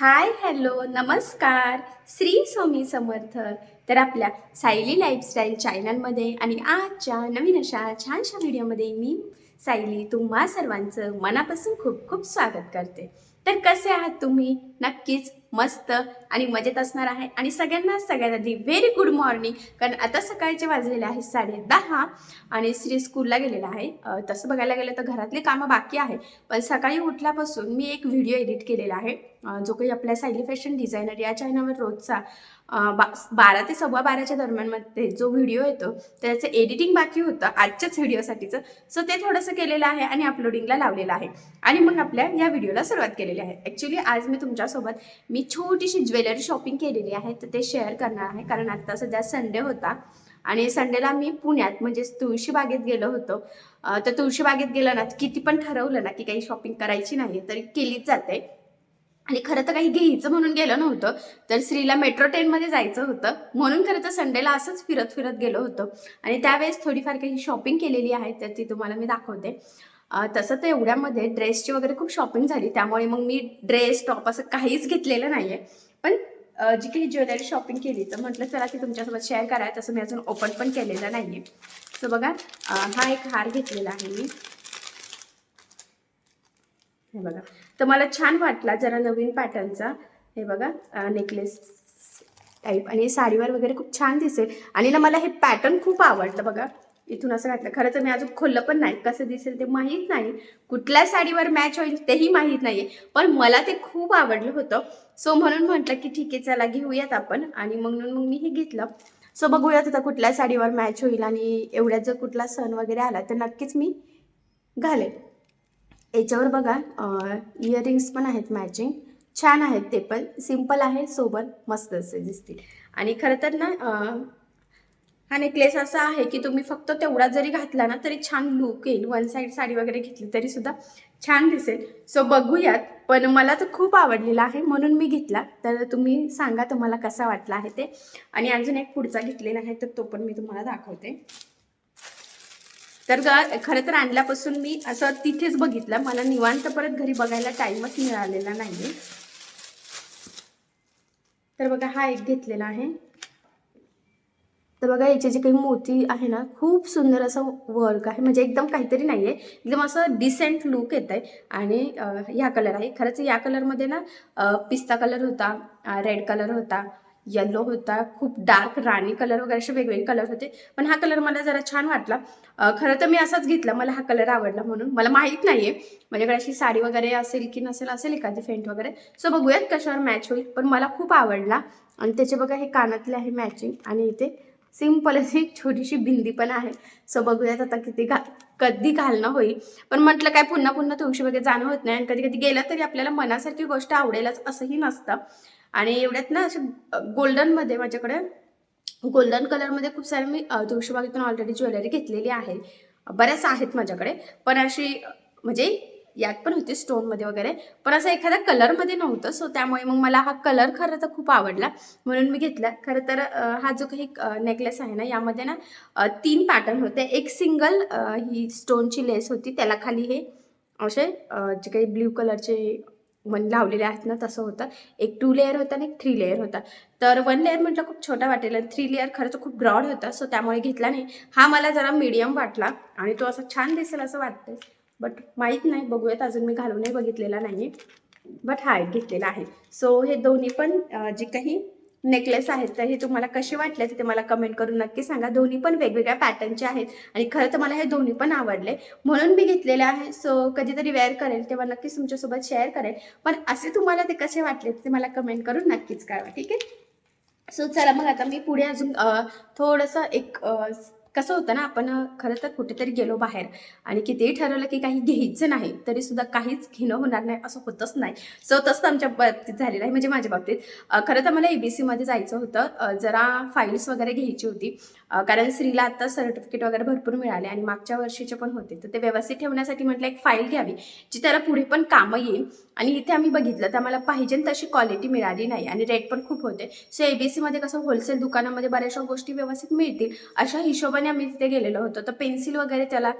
Hi hello नमस्कार. श्री स्वामी समर्थ. तर आपल्या सायली लाईफस्टाईल चॅनलमध्ये आणि आजच्या नवीन अशा छानशा व्हिडिओमध्ये मी सायली तुम्हा सर्वांचं मनापासून खूप खूप स्वागत करते. तर कसे आहात तुम्ही? नक्कीच मस्त आणि मजेत असणार आहे. आणि सगळ्यांना सगळ्यात आधी व्हेरी गुड मॉर्निंग कारण आता सकाळचे वाजलेले आहे साडे दहा आणि श्री स्कूलला गेलेला आहे. तसं बघायला गेलं तर घरातली कामं बाकी आहे. पण सकाळी उठल्यापासून मी एक व्हिडिओ एडिट केलेला आहे. जो काही आपल्या सायली फॅशन डिझायनर या चॅनलवर रोजचा बा बारा ते सव्वा बाराच्या दरम्यानमध्ये जो व्हिडिओ येतो त्याचं एडिटिंग बाकी होतं आजच्याच व्हिडिओसाठीचं सो ते थोडंसं केलेलं आहे आणि अपलोडिंगला लावलेलं आहे. आणि मग आपल्या या व्हिडिओला सुरुवात केलेली आहे. ॲक्च्युली आज मी तुमच्यासोबत मी छोटीशी ज्वेलरी शॉपिंग केलेली आहे तर ते शेअर करणार आहे. कारण आता सध्या संडे होता आणि संडेला मी पुण्यात म्हणजे तुळशीबागेत गेलो होतो. तर तुळशीबागेत गेलं ना किती पण ठरवलं ना की काही शॉपिंग करायची नाही तरी केलीच जाते. आणि खरं तर काही घ्यायचं म्हणून गेलं नव्हतं तर श्रीला मेट्रो ट्रेनमध्ये जायचं होतं. म्हणून खरं तर संडेला असंच फिरत फिरत गेलो होतो. आणि त्यावेळेस थोडीफार काही शॉपिंग केलेली आहे तर ती तुम्हाला मी दाखवते. तसं तर एवढ्यामध्ये ड्रेसची वगैरे खूप शॉपिंग झाली. त्यामुळे मग मी ड्रेस टॉप असं काहीच घेतलेलं नाही आहे पण जी काही ज्वेलरी शॉपिंग केली तर म्हटलं चला ती तुमच्यासोबत शेअर कराय तसं मी अजून ओपन पण केलेलं नाही आहे सो बघा हा एक हार घेतलेला आहे मी. हे बघा. तर मला छान वाटला जरा नवीन पॅटर्नचा. हे बघा नेकलेस टाईप. आणि साडीवर वगैरे खूप छान दिसेल. आणि ना मला हे पॅटर्न खूप आवडलं बघा. इथून असं घातलं. खरं तर मी अजून खोललं पण नाही. कसं दिसेल ते माहीत नाही. कुठल्या साडीवर मॅच होईल तेही माहीत नाही पण मला ते खूप आवडलं होतं. सो म्हणून म्हटलं की ठीक आहे चला घेऊयात आपण. आणि म्हणून मग मी हे घेतलं. सो बघूयात आता कुठल्या साडीवर मॅच होईल आणि एवढ्यात जर कुठला सण वगैरे आला तर नक्कीच मी घालेल. याच्यावर बघा इयरिंग्स पण आहेत मॅचिंग छान आहेत ते पण. सिंपल आहे सोबत मस्त असे दिसतील. आणि खरं तर ना हा नेकलेस असा आहे की तुम्ही फक्त तेवढा जरी घातला ना तरी छान लुक येईल. वन साईड साडी वगैरे घेतली तरी सुद्धा छान दिसेल. सो बघूयात. पण मला तर खूप आवडलेला आहे. म्हणून मी घेतला. तर तुम्ही सांगा तुम्हाला कसा वाटला आहे ते. आणि अजून एक पुढचा घेतलेला आहे तर तो पण मी तुम्हाला दाखवते. तर ग खरं तर आणल्यापासून मी असं तिथेच बघितलं. मला निवांत परत घरी बघायला टाईमच मिळालेला नाही तर बघा हा एक घेतलेला आहे. तर बघा याचे जे काही मोती आहे ना खूप सुंदर असं वर्क आहे. म्हणजे एकदम काहीतरी नाही आहे एकदम असं डिसेंट लुक येत आहे आणि ह्या कलर आहे. खरंच या कलरमध्ये ना पिस्ता कलर होता रेड कलर होता येल्लो होता खूप डार्क राणी कलर वगैरे असे वेगवेगळे कलर होते. पण हा कलर मला जरा छान वाटला. खरं तर मी असाच घेतला. मला हा कलर आवडला म्हणून. मला माहीत नाही आहे माझ्याकडे अशी साडी वगैरे असेल की नसेल असेल एखादी फेंट वगैरे. सो बघूयात कशावर मॅच होईल. पण मला खूप आवडला. आणि त्याचे बघा हे कानातले आहे मॅचिंग आणि इथे सिंपल अशी एक छोटीशी बिंदी पण आहे. सो बघूयात आता किती घा कधी घालणं होईल. पण म्हटलं काय पुन्हा पुन्हा तुळशी वगैरे जाणं होत नाही आणि कधी कधी गेलं तरी आपल्याला मनासारखी गोष्ट आवडेलच असंही नसतं. आणि एवढ्यात ना असे गोल्डनमध्ये माझ्याकडे गोल्डन कलरमध्ये खूप सारे मी तुळशीबागेतून ऑलरेडी ज्वेलरी घेतलेली आहे. बऱ्याच आहेत माझ्याकडे. पण अशी म्हणजे यात पण होती स्टोनमध्ये वगैरे. पण असं एखाद्या कलरमध्ये नव्हतं सो त्यामुळे मग मला हा कलर खरं तर खूप आवडला. म्हणून मी घेतला. खरं तर हा जो काही नेकलेस आहे ना यामध्ये ना तीन पॅटर्न होते. एक सिंगल ही स्टोनची लेस होती. त्याला खाली हे असे जे काही ब्ल्यू कलरचे मन लावलेले आहेत ना तसं होतं. एक टू लेअर होता आणि एक थ्री लेअर होता. तर वन लेअर म्हटलं खूप छोटा वाटेल थ्री लेअर खरंच खूप ब्रॉड होता सो त्यामुळे घेतला नाही. हा मला जरा मीडियम वाटला आणि तो असा छान दिसेल असं वाटतं बट माहीत नाही बघूयात. अजून मी घालूनही बघितलेला नाही बट हा एक घेतलेला आहे. सो हे दोन्ही पण जे काही नेकलेस आहेत तर हे तुम्हाला कसे वाटले ते मला कमेंट करून नक्की सांगा. दोन्ही पण वेगवेगळ्या पॅटर्नचे आहेत आणि खरं तर मला हे दोन्ही पण आवडले. म्हणून मी घेतलेले आहे. सो कधीतरी वेअर करेल तेव्हा नक्कीच तुमच्यासोबत शेअर करेल. पण असे तुम्हाला ते कसे वाटले ते मला कमेंट करून नक्कीच कळवा. ठीक आहे? सो चला मग आता मी पुढे अजून थोडंसं एक कसं होतं ना आपण खरं तर कुठेतरी गेलो बाहेर आणि कितीही ठरवलं की काही घ्यायचं नाही तरी सुद्धा काहीच घेणं होणार नाही असं होतच नाही. सो तसं आमच्या बाबतीत झालेलं आहे म्हणजे माझ्या बाबतीत. खरं तर मला ए बी सीमध्ये जायचं होतं. जरा फाईल्स वगैरे घ्यायची होती. कारण स्त्रीला आता सर्टिफिकेट वगैरे भरपूर मिळाले आणि मागच्या वर्षीचे पण होते. तर ते व्यवस्थित ठेवण्यासाठी म्हटलं एक फाईल घ्यावी जी त्याला पुढे पण कामं येईल. आणि इथे आम्ही बघितलं तर मला पाहिजे तशी क्वालिटी मिळाली नाही आणि रेट पण खूप होते. सो ए बी सीमध्ये कसं होलसेल दुकानामध्ये बऱ्याचशा गोष्टी व्यवस्थित मिळतील. अशा हिशोबाने हिशोबाने आम्ही तिथे गेलेलो होतो. तर पेन्सिल वगैरे त्याला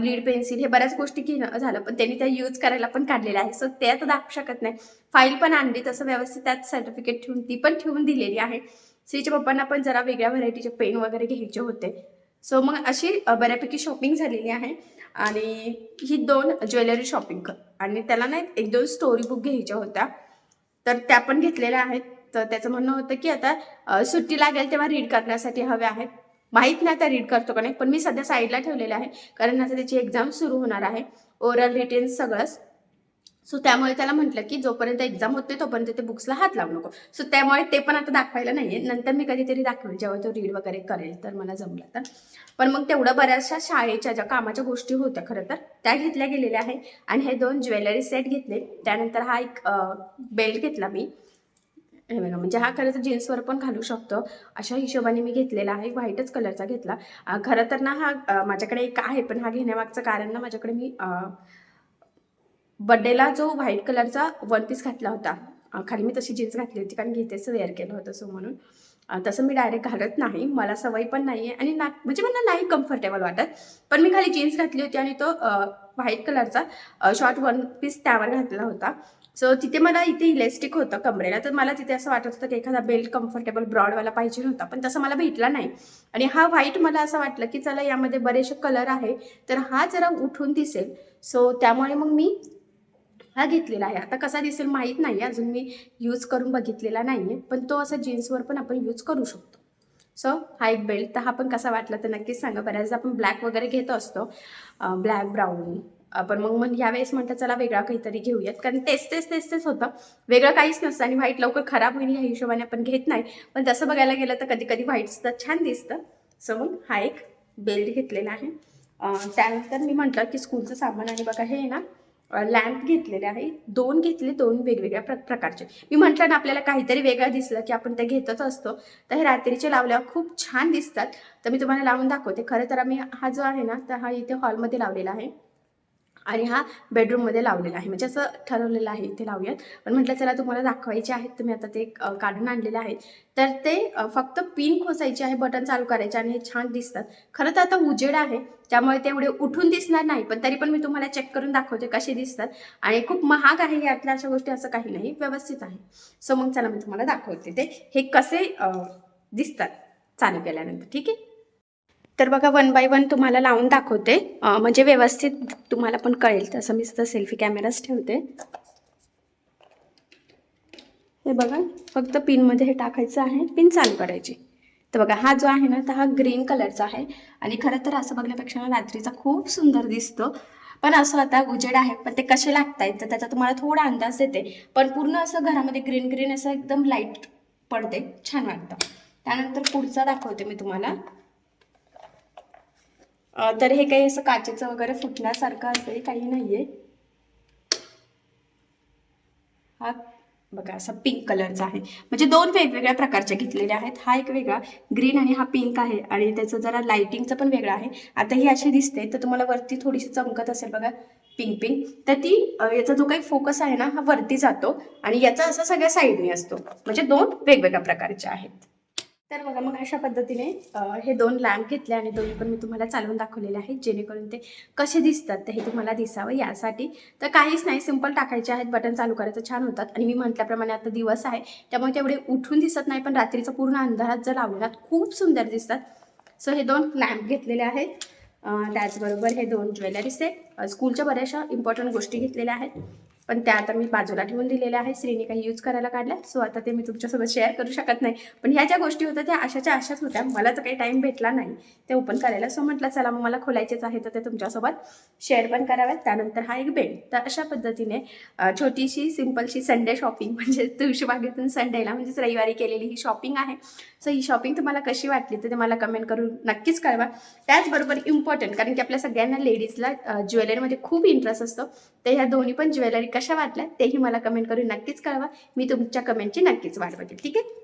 लीड पेन्सिल हे बऱ्याच गोष्टी घेणं झालं. पण त्यांनी त्या यूज करायला पण काढलेल्या आहे. सो ते आता दाखवू शकत नाही. फाईल पण आणली. तसं व्यवस्थित त्यात सर्टिफिकेट ठेवून ती पण ठेवून दिलेली आहे. श्रीच्या पप्पांना पण जरा वेगळ्या व्हरायटीचे पेन वगैरे घ्यायचे होते. सो मग अशी बऱ्यापैकी शॉपिंग झालेली आहे. आणि ही दोन ज्वेलरी शॉपिंग आणि त्याला ना एक दोन स्टोरी बुक घ्यायच्या होत्या. तर त्या पण घेतलेल्या आहेत. तर त्याचं म्हणणं होतं की आता सुट्टी लागेल तेव्हा रीड करण्यासाठी हव्या आहेत. माहीत नाही आता रीड करतो का नाही. पण मी सध्या साईडला ठेवलेलं आहे. कारण आता त्याची एक्झाम सुरू होणार आहे. ओरल रिटेन सगळंच. सो त्यामुळे त्याला म्हटलं की जोपर्यंत एक्झाम होते तोपर्यंत ते बुक्सला हात लावू नको. सो त्यामुळे ते पण आता दाखवायला नाहीये. नंतर मी कधीतरी दाखवेल. जेव्हा तो रीड वगैरे करेल तर मला जमलं तर. पण मग तेवढं बऱ्याचशा शाळेच्या ज्या कामाच्या गोष्टी होत्या खरं तर त्या घेतल्या गेलेल्या आहे. आणि हे दोन ज्वेलरी सेट घेतले. त्यानंतर हा एक बेल्ट घेतला मी. हे बघा म्हणजे हा खरं तर जीन्सवर पण घालू शकतो. अशा हिशोबाने मी घेतलेला आहे व्हाईटच कलरचा घेतला. खरं तर ना हा माझ्याकडे एक आहे पण हा घेण्यामागचं कारण ना माझ्याकडे मी बड्डेला जो व्हाईट कलरचा वन पीस घातला होता. खाली मी तशी जीन्स घातली होती कारण घेतेच वेअर केलं होतं सो म्हणून. तसं मी डायरेक्ट घालत नाही. मला सवय पण नाही आहे आणि ना म्हणजे मला नाही कम्फर्टेबल वाटत. पण मी खाली जीन्स घातली होती आणि तो व्हाईट कलरचा शॉर्ट वन पीस त्यावर घातला होता. सो तिथे मला इथे इलेस्टिक होतं कमरेला. तर मला तिथे असं वाटत होतं की एखादा बेल्ट कम्फर्टेबल ब्रॉडवाला पाहिजे होता पण तसं मला भेटला नाही. आणि हा व्हाईट मला असं वाटलं की चला यामध्ये बरेचसे कलर आहे. तर हा जरा उठून दिसेल. सो त्यामुळे मग मी हा घेतलेला आहे. आता कसा दिसेल माहीत नाही अजून मी यूज करून बघितलेला नाही आहे पण तो असा जीन्सवर पण आपण यूज करू शकतो. सो हा एक बेल्ट तर हा पण कसा वाटला तर नक्कीच सांगा. बऱ्याचदा आपण ब्लॅक वगैरे घेत असतो. ब्लॅक ब्राऊन पण मग मग यावेळेस म्हटलं चला वेगळा काहीतरी घेऊयात. कारण तेच तेच तेच तेच होतं. वेगळं काहीच नसतं आणि व्हाईट लवकर खराब होईल ह्या हिशोबाने आपण घेत नाही. पण तसं बघायला गेलं तर कधी कधी व्हाईटसुद्धा छान दिसतं. सो मग हा एक बेल्ट घेतलेला आहे. त्यानंतर मी म्हटलं की स्कूलचं सामान आणि बघा हे ना लॅम्प घेतलेले आहे. दोन घेतले दोन वेगवेगळ्या प्र प्रकारचे. मी म्हटलं ना आपल्याला काहीतरी वेगळं दिसलं की आपण ते घेतच असतो. तर हे रात्रीचे लावल्यावर खूप छान दिसतात. तर मी तुम्हाला लावून दाखवते. खरं तर आम्ही हा जो आहे ना तर हा इथे हॉलमध्ये लावलेला आहे. आणि हा बेडरूममध्ये लावलेला आहे. म्हणजे असं ठरवलेलं आहे इथे लावूयात. पण म्हटलं चला तुम्हाला दाखवायचे आहेत. तुम्ही आता ते काढून आणलेले आहे तर ते फक्त पिन खोसायचे आहे बटन चालू करायचे आणि हे छान दिसतात. खरं तर आता उजेड आहे. त्यामुळे ते एवढे उठून दिसणार नाही. पण तरी पण मी तुम्हाला चेक करून दाखवते कसे दिसतात. आणि खूप महाग आहे यातल्या अशा गोष्टी असं काही नाही. व्यवस्थित आहे. सो मग चला मी तुम्हाला दाखवते ते. हे कसे दिसतात चालू केल्यानंतर. ठीक आहे? तर बघा वन बाय वन तुम्हाला लावून दाखवते. म्हणजे व्यवस्थित तुम्हाला पण कळेल. तसं मी सुद्धा सेल्फी कॅमेराच ठेवते. हे बघा फक्त पिनमध्ये हे टाकायचं आहे. पिन चालू करायची. तर बघा हा जो आहे ना तर हा ग्रीन कलरचा आहे. आणि खरं तर असं बघण्यापेक्षा ना रात्रीचा खूप सुंदर दिसतो. पण असं आता उजेड आहे पण ते कसे लागतायत तर त्याचा तुम्हाला थोडा अंदाज देते. पण पूर्ण असं घरामध्ये ग्रीन ग्रीन असं एकदम लाइट पडते. छान वाटतं. त्यानंतर पुढचा दाखवते मी तुम्हाला. तर हे काही असं काचेचं वगैरे फुटण्यासारखं असेल काही नाहीये. हा बघा असा पिंक कलरचा आहे. म्हणजे दोन वेगवेगळ्या प्रकारच्या घेतलेले आहेत. हा एक वेगळा ग्रीन आणि हा पिंक आहे. आणि त्याचं जरा लाइटिंगचं पण वेगळा आहे. आता ही अशी दिसते तर तुम्हाला वरती थोडीशी चमकत असेल बघा पिंक पिंक तर ती याचा जो काही फोकस आहे ना हा वरती जातो. आणि याचा असा सगळ्या साईडने असतो. म्हणजे दोन वेगवेगळ्या प्रकारचे आहेत. तर बघा मग अशा पद्धतीने हे दोन लॅम्प घेतले आणि दोन्ही पण मी तुम्हाला चालवून दाखवलेले आहेत जेणेकरून ते कसे दिसतात ते हे तुम्हाला दिसावं यासाठी. तर काहीच नाही सिंपल टाकायचे आहेत बटन चालू करायचं छान होतात. आणि मी म्हटल्याप्रमाणे आता दिवस आहे त्यामुळे तेवढे उठून दिसत नाही पण रात्रीचा पूर्ण अंधारात जर लावला खूप सुंदर दिसतात. सो हे दोन लॅम्प घेतलेले आहेत. त्याचबरोबर हे दोन ज्वेलरी सेट स्कूलच्या बऱ्याचशा इम्पॉर्टंट गोष्टी घेतलेल्या आहेत. पण त्या आता मी बाजूला ठेवून दिलेल्या आहे श्रीने काही यूज करायला काढल्या सो आता ते मी तुमच्यासोबत शेअर करू शकत नाही. पण ह्या ज्या गोष्टी होत्या त्या अशाच्या अशाच होत्या. मला तर काही टाईम भेटला नाही. ते ओपन करायला. सो म्हटलं चला मग मला खोलायचेच आहे तर ते तुमच्यासोबत शेअर पण कराव्यात. त्यानंतर हा एक बेड तर अशा पद्धतीने छोटीशी सिम्पलशी संडे शॉपिंग म्हणजे तुळशीबागेतून संडेला म्हणजेच रविवारी केलेली ही शॉपिंग आहे. सो ही शॉपिंग तुम्हाला कशी वाटली तर ते मला कमेंट करून नक्कीच कळवा. त्याचबरोबर इम्पॉर्टंट कारण की आपल्या सगळ्यांना लेडीजला ज्वेलरीमध्ये खूप इंटरेस्ट असतो. तर ह्या दोन्ही पण ज्वेलरी कशा वाटल्या तेही मला कमेंट करून नक्कीच कळवा. मी तुमच्या कमेंटची नक्कीच वाट बघेल. ठीक आहे?